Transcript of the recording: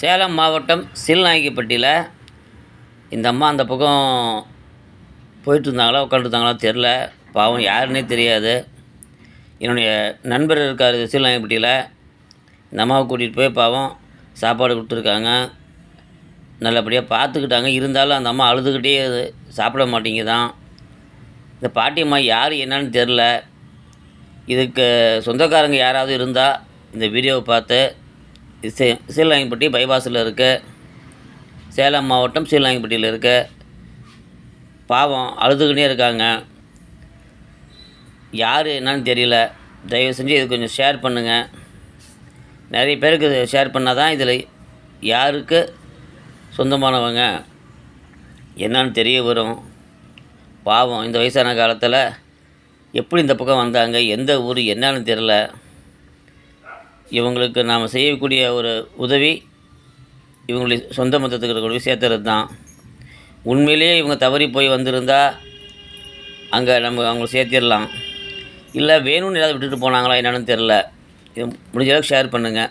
சேலம் மாவட்டம் சீல்நாயக்கிப்பட்டியில் இந்த அம்மா அந்த பக்கம் போயிட்டு இருந்தாங்களா உட்காந்துருந்தாங்களா தெரில பாவம் யாருன்னே தெரியாது. என்னுடைய நண்பர் இருக்கார் சீல்நாயக்கிப்பட்டியில் இந்த அம்மாவை கூட்டிகிட்டு போய் பாவம் சாப்பாடு கொடுத்துருக்காங்க. நல்லபடியாக பார்த்துக்கிட்டாங்க. இருந்தாலும் அந்த அம்மா அழுதுகிட்டே சாப்பிட மாட்டேங்குதான். இந்த பாட்டியம்மா யார் என்னன்னு தெரில இதுக்கு சொந்தக்காரங்க யாராவது இருந்தால் இந்த வீடியோவை பார்த்து சீலாங்கிப்பட்டி பைபாஸில் இருக்க சேலம் மாவட்டம் சீலாங்கிப்பட்டியில் இருக்க பாவம் அழுதுகிட்டே இருக்காங்க. யார் என்னன்னு தெரியல. தயவு செஞ்சு இது கொஞ்சம் ஷேர் பண்ணுங்கள் நிறைய பேருக்கு ஷேர் பண்ணால் தான் இதில் யாருக்கு சொந்தமானவங்க என்னன்னு தெரிய வரும். பாவம் இந்த வயசான காலத்தில் எப்படி இந்த பக்கம் வந்தாங்க எந்த ஊர் என்னன்னு தெரில இவங்களுக்கு நாம் செய்யக்கூடிய ஒரு உதவி இவங்களுடைய சொந்த மொத்தத்துக்கு இருக்கக்கூடிய சேர்த்துறது தான். உண்மையிலேயே இவங்க தவறி போய் வந்திருந்தால் அங்கே நம்ம அவங்கள சேர்த்திடலாம். இல்லை வேணும்னு ஏதாவது விட்டுட்டு போனாங்களா என்னென்னு தெரில இது முடிஞ்ச அளவுக்கு ஷேர் பண்ணுங்கள்